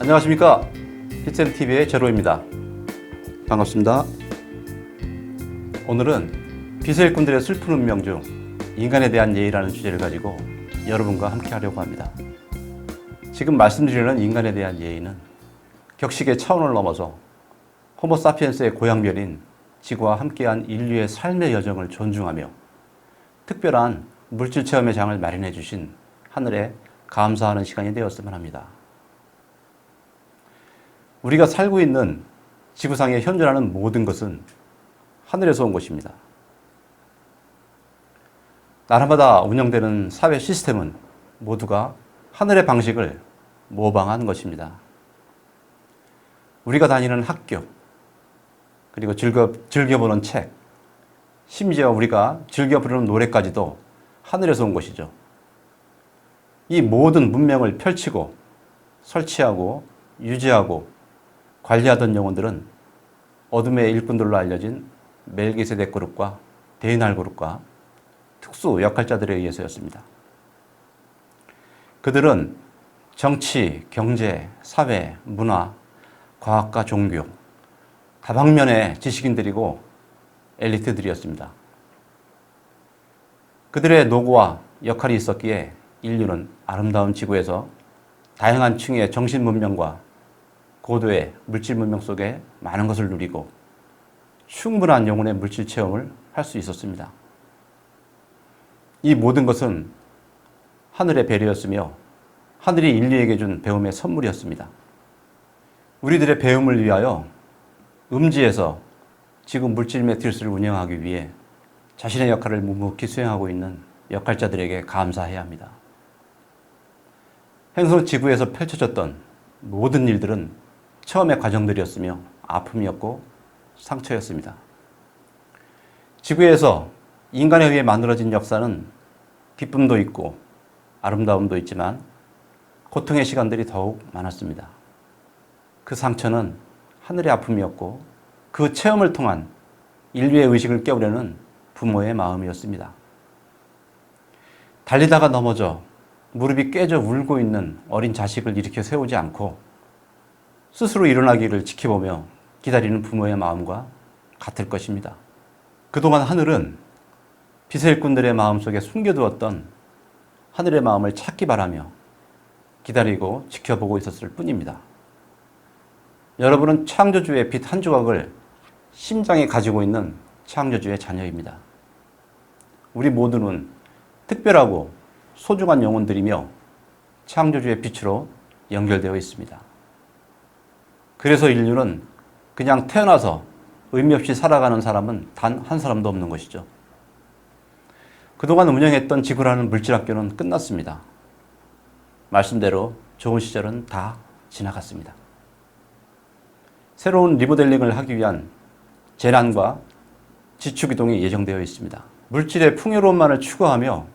안녕하십니까. 히센TV의 제로입니다. 반갑습니다. 오늘은 빛의 일꾼들의 슬픈 운명 중 인간에 대한 예의라는 주제를 가지고 여러분과 함께 하려고 합니다. 지금 말씀드리는 인간에 대한 예의는 격식의 차원을 넘어서 호모사피엔스의 고향별인 지구와 함께한 인류의 삶의 여정을 존중하며 특별한 물질 체험의 장을 마련해 주신 하늘에 감사하는 시간이 되었으면 합니다. 우리가 살고 있는 지구상에 현존하는 모든 것은 하늘에서 온 것입니다. 나라마다 운영되는 사회 시스템은 모두가 하늘의 방식을 모방한 것입니다. 우리가 다니는 학교, 그리고 즐겨, 즐겨보는 책, 심지어 우리가 즐겨 부르는 노래까지도 하늘에서 온 것이죠. 이 모든 문명을 펼치고 설치하고 유지하고 관리하던 영혼들은 어둠의 일꾼들로 알려진 멜기세덱 그룹과 데이날 그룹과 특수 역할자들에 의해서였습니다. 그들은 정치, 경제, 사회, 문화, 과학과 종교, 다방면의 지식인들이고 엘리트들이었습니다. 그들의 노고와 역할이 있었기에 인류는 아름다운 지구에서 다양한 층의 정신 문명과 고도의 물질 문명 속에 많은 것을 누리고 충분한 영혼의 물질 체험을 할 수 있었습니다. 이 모든 것은 하늘의 배려였으며 하늘이 인류에게 준 배움의 선물이었습니다. 우리들의 배움을 위하여 음지에서 지금 물질 매트리스를 운영하기 위해 자신의 역할을 묵묵히 수행하고 있는 역할자들에게 감사해야 합니다. 행성 지구에서 펼쳐졌던 모든 일들은 처음의 과정들이었으며 아픔이었고 상처였습니다. 지구에서 인간에 의해 만들어진 역사는 기쁨도 있고 아름다움도 있지만 고통의 시간들이 더욱 많았습니다. 그 상처는 하늘의 아픔이었고 그 체험을 통한 인류의 의식을 깨우려는 부모의 마음이었습니다. 달리다가 넘어져 무릎이 깨져 울고 있는 어린 자식을 일으켜 세우지 않고 스스로 일어나기를 지켜보며 기다리는 부모의 마음과 같을 것입니다. 그동안 하늘은 빛의 일꾼들의 마음속에 숨겨두었던 하늘의 마음을 찾기 바라며 기다리고 지켜보고 있었을 뿐입니다. 여러분은 창조주의 빛 한 조각을 심장에 가지고 있는 창조주의 자녀입니다. 우리 모두는 특별하고 소중한 영혼들이며 창조주의 빛으로 연결되어 있습니다. 그래서 인류는 그냥 태어나서 의미 없이 살아가는 사람은 단 한 사람도 없는 것이죠. 그동안 운영했던 지구라는 물질학교는 끝났습니다. 말씀대로 좋은 시절은 다 지나갔습니다. 새로운 리모델링을 하기 위한 재난과 지축 이동이 예정되어 있습니다. 물질의 풍요로움만을 추구하며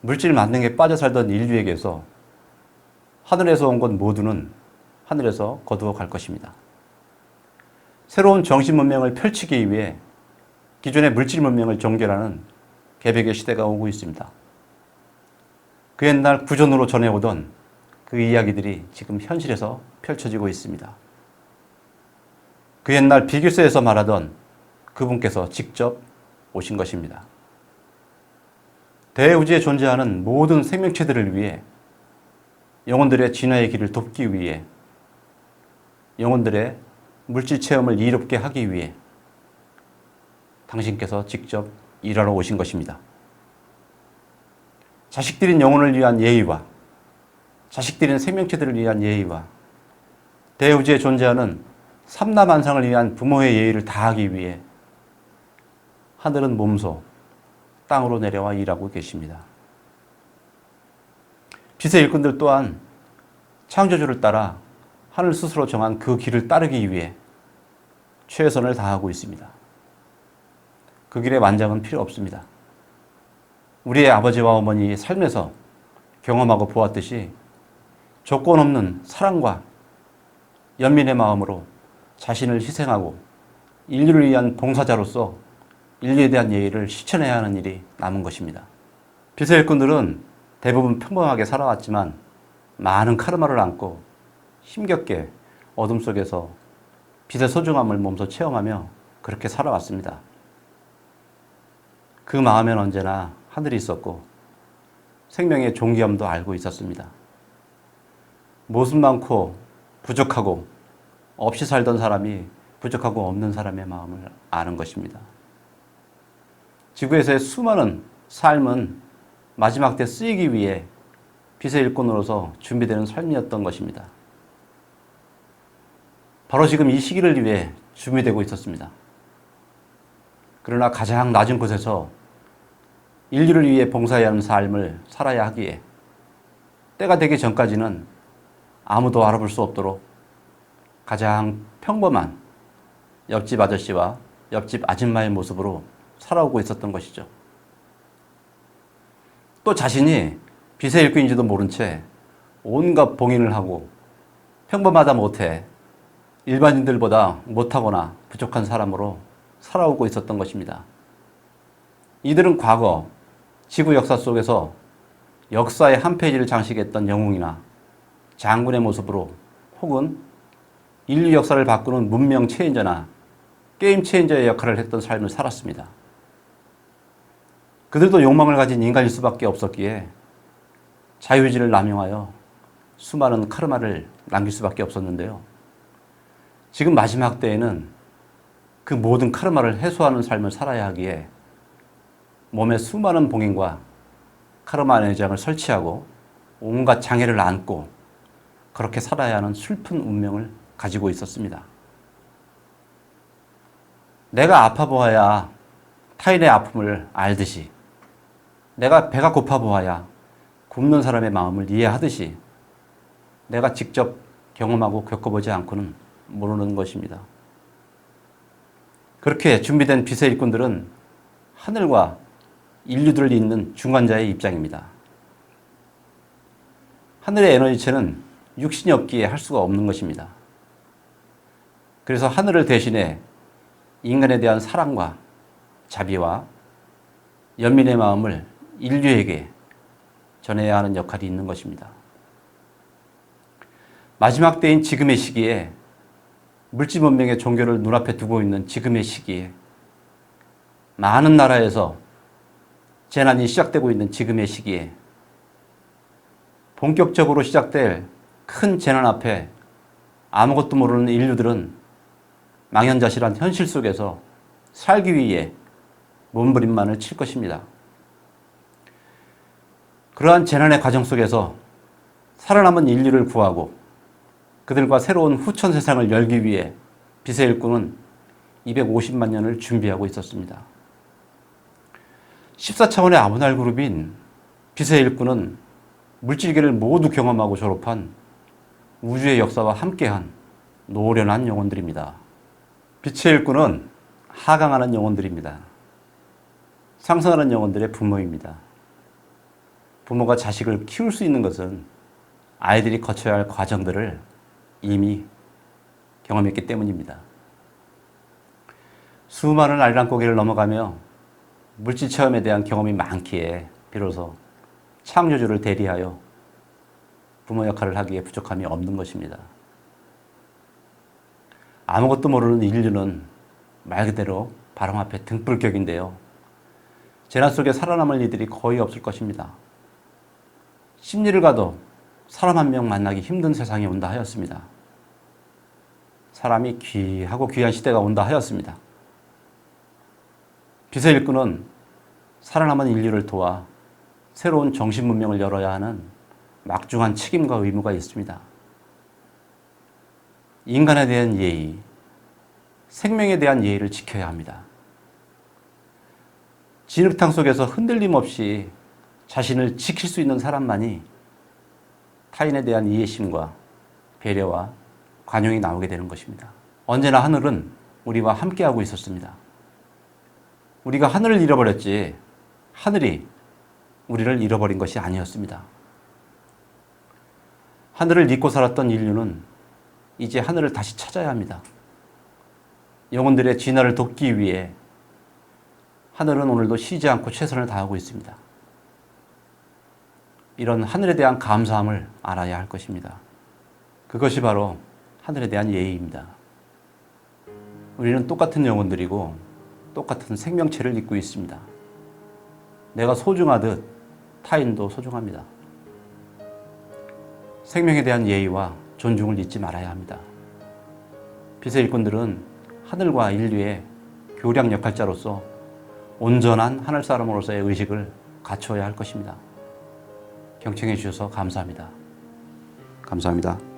물질 만능에 빠져 살던 인류에게서 하늘에서 온 것 모두는 하늘에서 거두어 갈 것입니다. 새로운 정신 문명을 펼치기 위해 기존의 물질 문명을 종결하는 개벽의 시대가 오고 있습니다. 그 옛날 구전으로 전해오던 그 이야기들이 지금 현실에서 펼쳐지고 있습니다. 그 옛날 비길서에서 말하던 그분께서 직접 오신 것입니다. 대우주에 존재하는 모든 생명체들을 위해 영혼들의 진화의 길을 돕기 위해 영혼들의 물질 체험을 이롭게 하기 위해 당신께서 직접 일하러 오신 것입니다. 자식들인 영혼을 위한 예의와 자식들인 생명체들을 위한 예의와 대우주에 존재하는 삼라만상을 위한 부모의 예의를 다하기 위해 하늘은 몸소 땅으로 내려와 일하고 계십니다. 빛의 일꾼들 또한 창조주를 따라 하늘 스스로 정한 그 길을 따르기 위해 최선을 다하고 있습니다. 그 길에 완장은 필요 없습니다. 우리의 아버지와 어머니의 삶에서 경험하고 보았듯이 조건 없는 사랑과 연민의 마음으로 자신을 희생하고 인류를 위한 봉사자로서 인류에 대한 예의를 실천해야 하는 일이 남은 것입니다. 빛의 일꾼들은 대부분 평범하게 살아왔지만 많은 카르마를 안고 힘겹게 어둠 속에서 빛의 소중함을 몸소 체험하며 그렇게 살아왔습니다. 그 마음엔 언제나 하늘이 있었고 생명의 존귀함도 알고 있었습니다. 모습 많고 부족하고 없이 살던 사람이 부족하고 없는 사람의 마음을 아는 것입니다. 지구에서의 수많은 삶은 마지막 때 쓰이기 위해 빛의 일꾼으로서 준비되는 삶이었던 것입니다. 바로 지금 이 시기를 위해 준비되고 있었습니다. 그러나 가장 낮은 곳에서 인류를 위해 봉사해야 하는 삶을 살아야 하기에 때가 되기 전까지는 아무도 알아볼 수 없도록 가장 평범한 옆집 아저씨와 옆집 아줌마의 모습으로 살아오고 있었던 것이죠. 또 자신이 빛의 일꾼인지도 모른 채 온갖 봉인을 하고 평범하다 못해 일반인들보다 못하거나 부족한 사람으로 살아오고 있었던 것입니다. 이들은 과거 지구 역사 속에서 역사의 한 페이지를 장식했던 영웅이나 장군의 모습으로 혹은 인류 역사를 바꾸는 문명 체인저나 게임 체인저의 역할을 했던 삶을 살았습니다. 그들도 욕망을 가진 인간일 수밖에 없었기에 자유의지를 남용하여 수많은 카르마를 남길 수밖에 없었는데요. 지금 마지막 때에는 그 모든 카르마를 해소하는 삶을 살아야 하기에 몸에 수많은 봉인과 카르마 내장을 설치하고 온갖 장애를 안고 그렇게 살아야 하는 슬픈 운명을 가지고 있었습니다. 내가 아파 보아야 타인의 아픔을 알듯이 내가 배가 고파 보아야 굶는 사람의 마음을 이해하듯이 내가 직접 경험하고 겪어보지 않고는 모르는 것입니다. 그렇게 준비된 빛의 일꾼들은 하늘과 인류들을 잇는 중간자의 입장입니다. 하늘의 에너지체는 육신이 없기에 할 수가 없는 것입니다. 그래서 하늘을 대신해 인간에 대한 사랑과 자비와 연민의 마음을 인류에게 전해야 하는 역할이 있는 것입니다. 마지막 때인 지금의 시기에 물질文明의 종교를 눈앞에 두고 있는 지금의 시기에 많은 나라에서 재난이 시작되고 있는 지금의 시기에 본격적으로 시작될 큰 재난 앞에 아무것도 모르는 인류들은 망연자실한 현실 속에서 살기 위해 몸부림만을 칠 것입니다. 그러한 재난의 과정 속에서 살아남은 인류를 구하고 그들과 새로운 후천 세상을 열기 위해 빛의 일꾼은 250만 년을 준비하고 있었습니다. 14차원의 아브날 그룹인 빛의 일꾼은 물질계를 모두 경험하고 졸업한 우주의 역사와 함께한 노련한 영혼들입니다. 빛의 일꾼은 하강하는 영혼들입니다. 상승하는 영혼들의 부모입니다. 부모가 자식을 키울 수 있는 것은 아이들이 거쳐야 할 과정들을 이미 경험했기 때문입니다. 수많은 알랑고개를 넘어가며 물질 체험에 대한 경험이 많기에 비로소 창조주를 대리하여 부모 역할을 하기에 부족함이 없는 것입니다. 아무것도 모르는 인류는 말 그대로 바람 앞에 등불격인데요. 재난 속에 살아남을 이들이 거의 없을 것입니다. 심리를 가도 사람 한 명 만나기 힘든 세상이 온다 하였습니다. 사람이 귀하고 귀한 시대가 온다 하였습니다. 빛의 일꾼은 살아남은 인류를 도와 새로운 정신 문명을 열어야 하는 막중한 책임과 의무가 있습니다. 인간에 대한 예의, 생명에 대한 예의를 지켜야 합니다. 진흙탕 속에서 흔들림 없이 자신을 지킬 수 있는 사람만이 타인에 대한 이해심과 배려와 관용이 나오게 되는 것입니다. 언제나 하늘은 우리와 함께하고 있었습니다. 우리가 하늘을 잃어버렸지 하늘이 우리를 잃어버린 것이 아니었습니다. 하늘을 잊고 살았던 인류는 이제 하늘을 다시 찾아야 합니다. 영혼들의 진화를 돕기 위해 하늘은 오늘도 쉬지 않고 최선을 다하고 있습니다. 이런 하늘에 대한 감사함을 알아야 할 것입니다. 그것이 바로 하늘에 대한 예의입니다. 우리는 똑같은 영혼들이고 똑같은 생명체를 입고 있습니다. 내가 소중하듯 타인도 소중합니다. 생명에 대한 예의와 존중을 잊지 말아야 합니다. 빛의 일꾼들은 하늘과 인류의 교량 역할자로서 온전한 하늘 사람으로서의 의식을 갖추어야 할 것입니다. 경청해 주셔서 감사합니다. 감사합니다.